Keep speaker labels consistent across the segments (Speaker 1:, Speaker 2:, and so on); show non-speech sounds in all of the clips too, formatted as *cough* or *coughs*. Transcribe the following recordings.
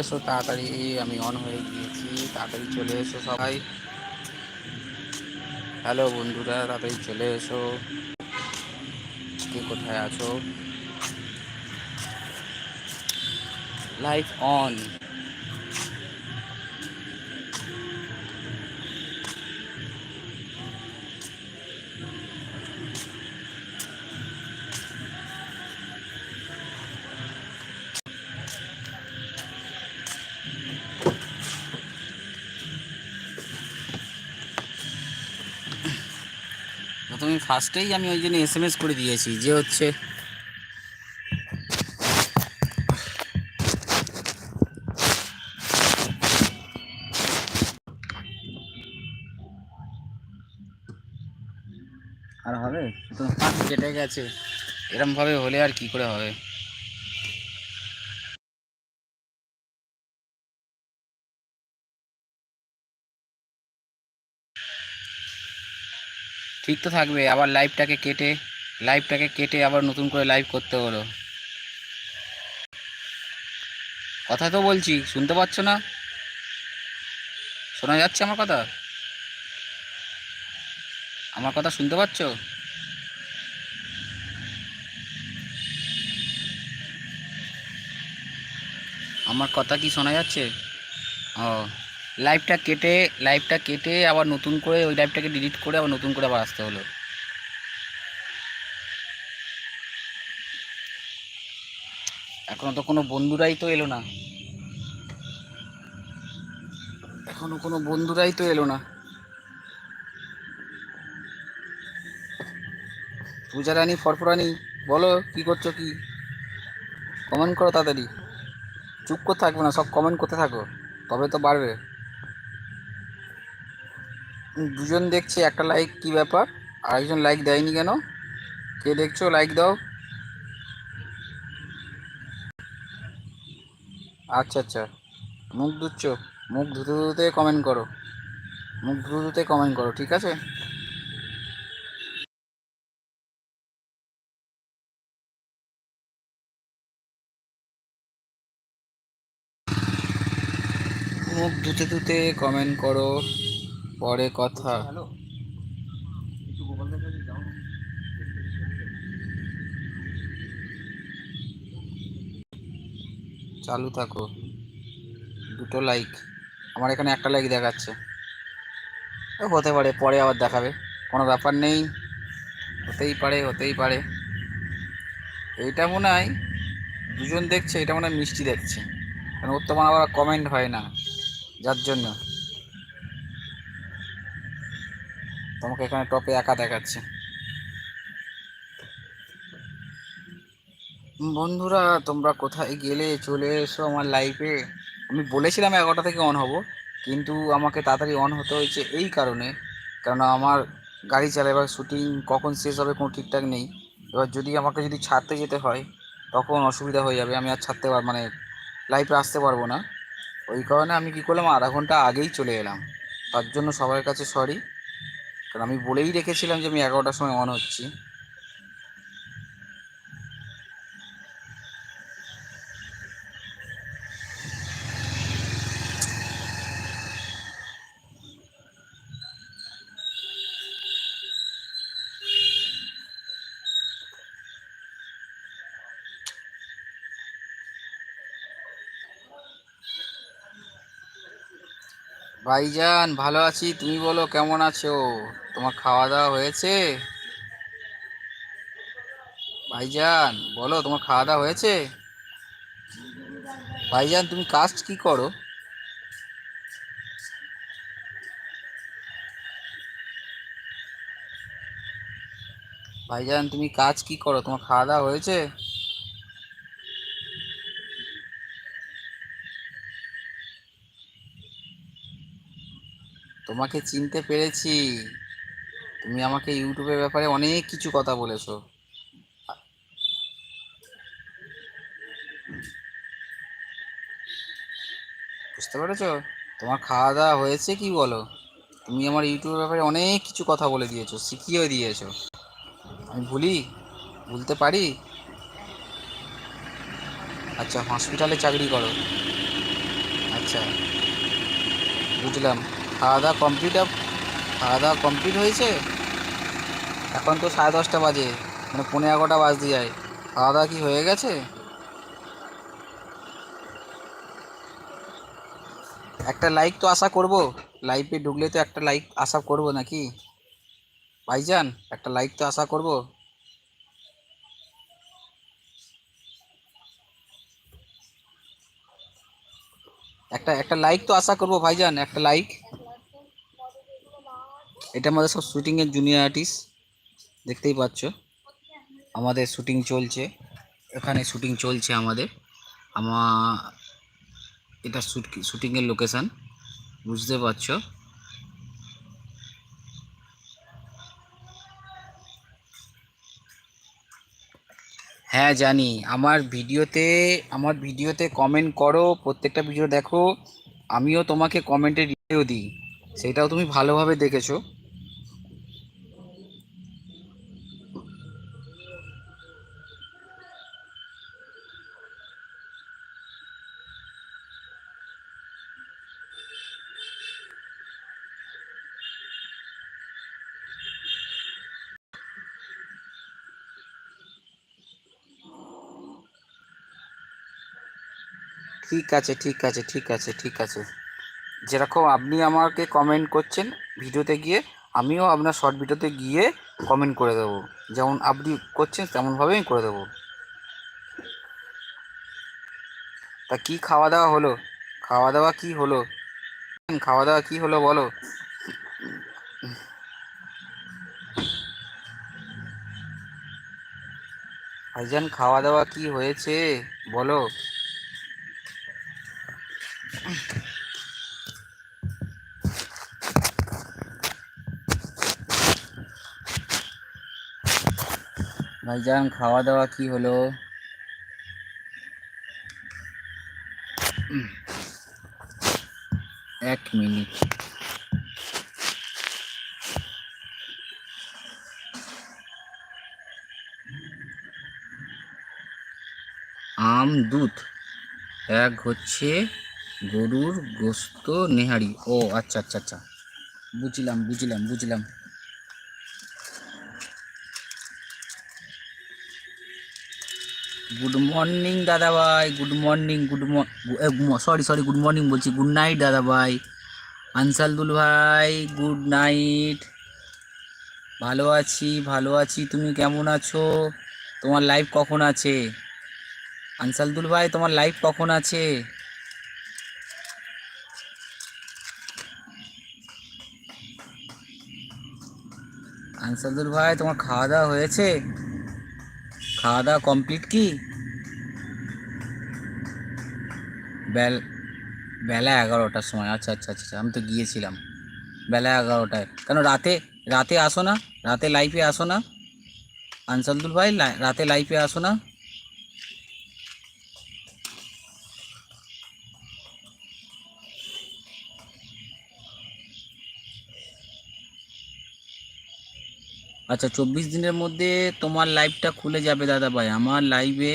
Speaker 1: এসো, তাড়াতাড়ি আমি অন হয়ে গিয়েছি, তাড়াতাড়ি চলে এসো সবাই। হ্যালো বন্ধুরা, তাড়াতাড়ি চলে এসো। কে কোথায় আছো? লাইফ অন প্রথমে ফার্স্টেই আমি ওই জন্য এস এম এস করে দিয়েছি যে হচ্ছে আর হবে? তো কেটে গেছে। এরমভাবে হলে আর কি করে হবে? ঠিক তো থাকবে, আবার লাইভটাকে কেটে লাইভটাকে কেটে আবার নতুন করে লাইভ করতে হলো। কথা তো বলছি, শুনতে পাচ্ছ না? শোনা যাচ্ছে আমার কথা? আমার কথা শুনতে পাচ্ছ? আমার কথা কি শোনা যাচ্ছে? ও। লাইভটা কেটে লাইভটা কেটে আবার নতুন করে ওই লাইভটাকে ডিলিট করে আবার নতুন করে আবার আসতে হলো। এখনও তো কোনো বন্ধুরাই তো এলো না। এখনও কোনো বন্ধুরাই তো এলো না। পূজা রানী ফরফরানি, বলো কি করছ কি? কমেন্ট করো তাড়াতাড়ি। চুপ করে থাকবে না, সব কমেন্ট করতে থাকো, তবে তো বাড়বে। দুজন দেখছে, একটা লাইক কি ব্যাপার? আরেকজন লাইক দেয়নি কেন? কে দেখছ? লাইক দাও। আচ্ছা আচ্ছা। মুখ ধুচ্ছ। মুখ ধুতে ধুতে কমেন্ট করো। মুখ ধুতে ধুতে কমেন্ট করো, ঠিক আছে? মুখ ধুতে ধুতে কমেন্ট করো। পরে কথা।
Speaker 2: হ্যালো?
Speaker 1: চালু থাকো। দুটো লাইক আমার এখানে একটা লাইক দেখাচ্ছে। হতে পারে পরে আবার দেখাবে। কোনো ব্যাপার নেই। হতেই পারে হতেই পারে। এইটা মনে হয় দুজন দেখছে এটা মনে হয় মিষ্টি দেখছে। কারণ ওর তো মনে হয় আবার কমেন্ট হয় না। যার জন্য। তোমাকে এখানে টপে একা দেখাচ্ছে। বন্ধুরা, তোমরা কোথায় গেলে, চলে এসো আমার লাইফে আমি বলেছিলাম এগারোটা থেকে অন হব, কিন্তু আমাকে তাড়াতাড়ি অন হতে হয়েছে এই কারণে। কারণ আমার গাড়ি চালাবার শুটিং কখন শেষ হবে কোনো ঠিকঠাক নেই। এবার যদি আমাকে যদি ছাড়তে যেতে হয়, তখন অসুবিধা হয়ে যাবে। আমি আর ছাড়তে পার মানে লাইফে আসতে পারব না। ওই কারণে আমি কী করলাম, আধা ঘণ্টা আগেই চলে এলাম। তার জন্য সবার কাছে সরি কারণ আমি বলেই রেখেছিলাম যে আমি এগারোটার সময় অন হচ্ছি। ভাইজান, ভালো আছি। তুমি বলো, কেমন আছো? তোমার খাওয়া দাওয়া হয়েছে? ভাইজান, বলো, তোমার খাওয়া দাওয়া হয়েছে? ভাইজান, তুমি কাজ কি করো? ভাইজান, তুমি কাজ কি করো? তোমার খাওয়া দাওয়া হয়েছে? তোমাকে চিনতে পেরেছি। তুমি আমাকে ইউটিউবের ব্যাপারে অনেক কিছু কথা বলেছ। বুঝতে পেরেছ? তোমার খাওয়া দাওয়া হয়েছে কি বলো? তুমি আমার ইউটিউবের ব্যাপারে অনেক কিছু কথা বলে দিয়েছ, শিখিয়েও দিয়েছ। আমি ভুলি? ভুলতে পারি? আচ্ছা হসপিটালে চাকরি করো। আচ্ছা বুঝলাম। খাওয়া দাওয়া কমপ্লিট খাওয়া দাওয়া কমপ্লিট হয়েছে? এখন তো সাড়ে দশটা বাজে মানে পনেরো এগারোটা বাজতে যায়। খাওয়া দাওয়া কি হয়ে গেছে? একটা লাইক তো আশা করব। লাইভে ঢুকলে তো একটা লাইক আশা করব নাকি? ভাইজান, একটা লাইক তো আশা করব? একটা একটা লাইক তো আশা করব ভাইজান, একটা লাইক এটা আমাদের সব শুটিংয়ের জুনিয়র আর্টিস্ট দেখতেই পাচ্ছ। আমাদের শুটিং চলছে। এখানে শুটিং চলছে আমাদের। আমার এটা শুট শুটিংয়ের লোকেশান বুঝতে পারছ? হ্যাঁ জানি। আমার ভিডিওতে আমার ভিডিওতে কমেন্ট করো, প্রত্যেকটা ভিডিও দেখো। আমিও তোমাকে কমেন্টে রিভিউ দিই। সেটাও তুমি ভালোভাবে দেখেছ। ঠিক আছে ঠিক আছে ঠিক আছে ঠিক আছে। যেরকম আপনি আমাকে কমেন্ট করছেন ভিডিওতে গিয়ে, আমিও আপনার শর্ট ভিডিওতে গিয়ে কমেন্ট করে দেবো। যেমন আপনি করছেন, তেমনভাবেই আমি করে দেবো। তা কি খাওয়া দাওয়া হলো? খাওয়া দাওয়া কি হলো? খাওয়া দাওয়া কি হলো বলো? ভাইজান, খাওয়া দাওয়া কি হয়েছে? বলো। ভাইজান খাওয়া দাওয়া কি হলো? এক মিনিট। আম, দুধ। এক হচ্ছে গরুর গোস্ত নেহারি। ও আচ্ছা আচ্ছা আচ্ছা। বুঝলাম বুঝলাম বুঝলাম। গুড মর্নিং দাদা ভাই good morning good sorry sorry good morning বলছি। গুড নাইট দাদা ভাই আনসালদুল ভাই গুড নাইট ভালো আছি ভালো আছি। তুমি কেমন আছো? তোমার লাইফ কখন আছে? আনসালদুল ভাই, তোমার লাইফ কখন আছে? আনসালদুল ভাই, তোমার খাওয়া দাওয়া হয়েছে? খাওয়া দাওয়া কমপ্লিট কি? বেল এগারোটার সময়। আচ্ছা আচ্ছা আচ্ছা আমি তো গিয়েছিলাম। বেলা এগারোটায়। কেন রাতে রাতে আসো না? রাতে লাইফে আসো না? আনসালদুল ভাই রাতে লাইফে আসো না? আচ্ছা চব্বিশ দিনের মধ্যে তোমার লাইভটা খুলে যাবে দাদা ভাই। আমার লাইভে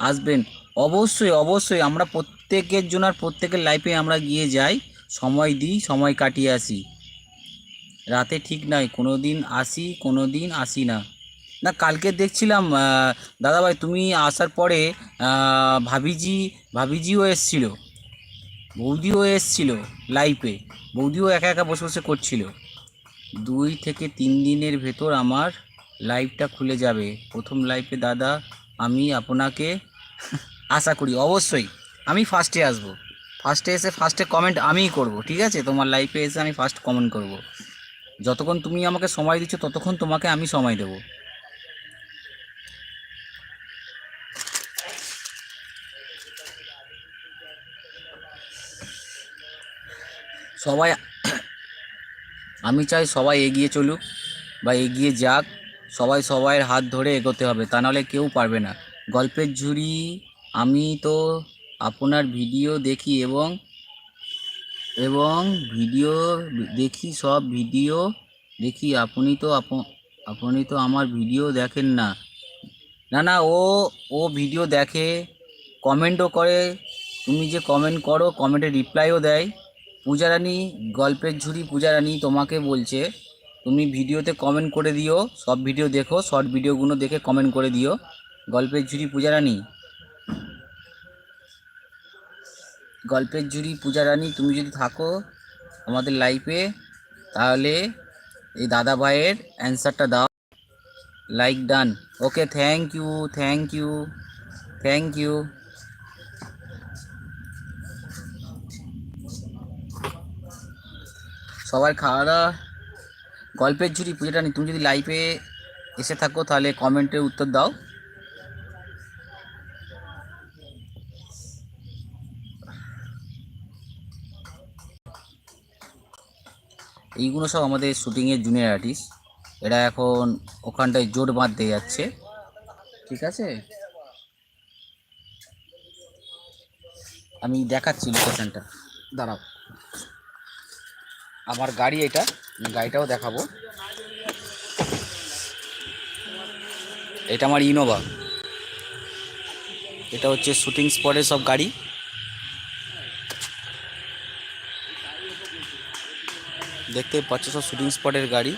Speaker 1: আসবেন। অবশ্যই অবশ্যই আমরা প্রত্যেকের জন্য আর প্রত্যেকের লাইফে আমরা গিয়ে যাই। সময় দিই সময় কাটিয়ে আসি। রাতে ঠিক নাই কোনো দিন আসি কোনো দিন আসি না। না কালকে দেখছিলাম আহ, দাদা ভাই তুমি আসার পরে ভাবিজি ভাবিজিও এসছিল। বৌদিও এসছিল লাইফে বৌদিও একা একা বসে বসে করছিল। দুই থেকে তিন দিনের ভেতর আমার লাইভটা খুলে যাবে। প্রথম লাইভে দাদা, আমি আপনাকে আশা করি, অবশ্যই। আমি ফার্স্টে আসব। ফার্স্টে এসে ফার্স্টে কমেন্ট আমিই করব, ঠিক আছে? তোমার লাইফে এসে আমি ফার্স্ট কমেন্ট করব। যতক্ষণ তুমি আমাকে সময় দিচ্ছ, ততক্ষণ তোমাকে আমি সময় দেবো। সবাই আমি চাই সবাই এগিয়ে চলুক বা এগিয়ে যাক, সবাই সবাইয়ের হাত ধরে এগোতে হবে, তা নাহলে কেউ পারবে না। গল্পের ঝুড়ি, আমি তো আপনার ভিডিও দেখি এবং এবং ভিডিও দেখি, সব ভিডিও দেখি, আপনি তো আপ- আপনি তো আমার ভিডিও দেখেন না। না না, ও ও ভিডিও দেখে, কমেন্টও করে, তুমি যে কমেন্ট করো, কমেন্টে রিপ্লাইও দেয়। পূজারানী, গল্পের ঝুড়ি পূজারানী তোমাকে বলছে, তুমি ভিডিওতে কমেন্ট করে দিও, সব ভিডিও দেখো শর্ট ভিডিওগুলো দেখে কমেন্ট করে দিও। গল্পের ঝুড়ি পূজারানী। গল্পের ঝুড়ি পূজারানী, তুমি যদি থাকো আমাদের লাইফে তাহলে এই দাদা ভাইয়ের অ্যান্সারটা দাও। Like done okay thank you thank you thank you সবার খাওয়া দাওয়া গল্পের ঝুড়ি, পুজোটা নি তুমি যদি লাইভে এসে থাকো, তাহলে কমেন্টে উত্তর দাও। এইগুলো সব আমাদের শুটিংয়ের জুনিয়র আর্টিস্ট এরা এখন ওখানটায় জোট বাঁধতে যাচ্ছে। ঠিক আছে? আমি দেখাচ্ছি লোকেশনটা দাঁড়াও। আমার গাড়ি এটা গাড়িটাও দেখাবো। এটা আমার ইনোভা এটা হচ্ছে শুটিং স্পটের সব গাড়ি। দেখতে পাচ্ছ, সব শুটিং স্পটের গাড়ি।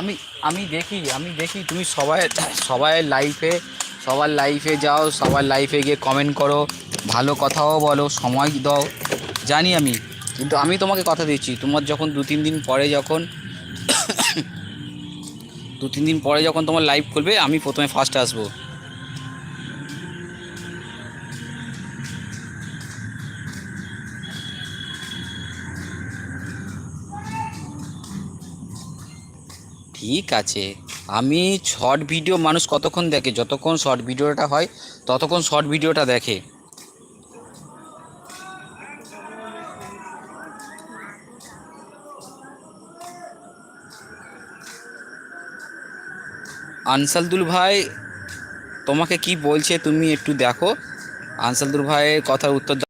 Speaker 1: আমি আমি দেখি আমি দেখি, তুমি সবাই সবাই লাইফে সবার লাইফে যাও, সবার লাইফে গিয়ে কমেন্ট করো, ভালো কথাও বলো, সময় দাও, জানি আমি। কিন্তু আমি তোমাকে কথা দিচ্ছি, তোমার যখন দু, তিন দিন পরে যখন *coughs* দু, তিন দিন পরে যখন তোমার লাইভ করবে আমি প্রথমে ফার্স্ট আসব। ঠিক আছে। আমি শর্ট ভিডিও মানুষ কতক্ষণ দেখে? যতক্ষণ শর্ট ভিডিওটা হয়, ততক্ষণ শর্ট ভিডিওটা দেখে। আনসালদুল ভাই, তোমাকে কি বলছে তুমি একটু দেখো। আনসালদুল ভাইয়ের কথার উত্তর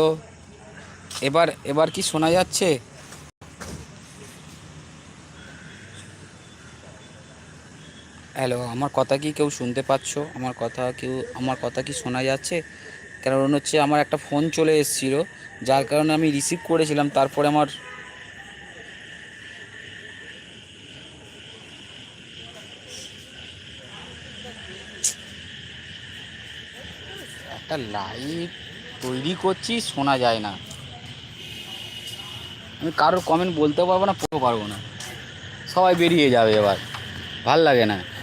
Speaker 1: তো এবার এবার কি শোনা যাচ্ছে? হ্যালো আমার কথা কি কেউ শুনতে পাচ্ছো? আমার কথা কেউ, আমার কথা কি শোনা যাচ্ছে? কারণ হচ্ছে আমার একটা ফোন চলে এসেছিল, যার কারণে আমি রিসিভ করেছিলাম, তারপরে আমার একটা লাইভ তৈরি করছি, শোনা যায় না। আমি কারোর কমেন্ট বলতেও পারব না পড়তে পারব না। সবাই বেরিয়ে যাবে এবার। ভালো লাগে না।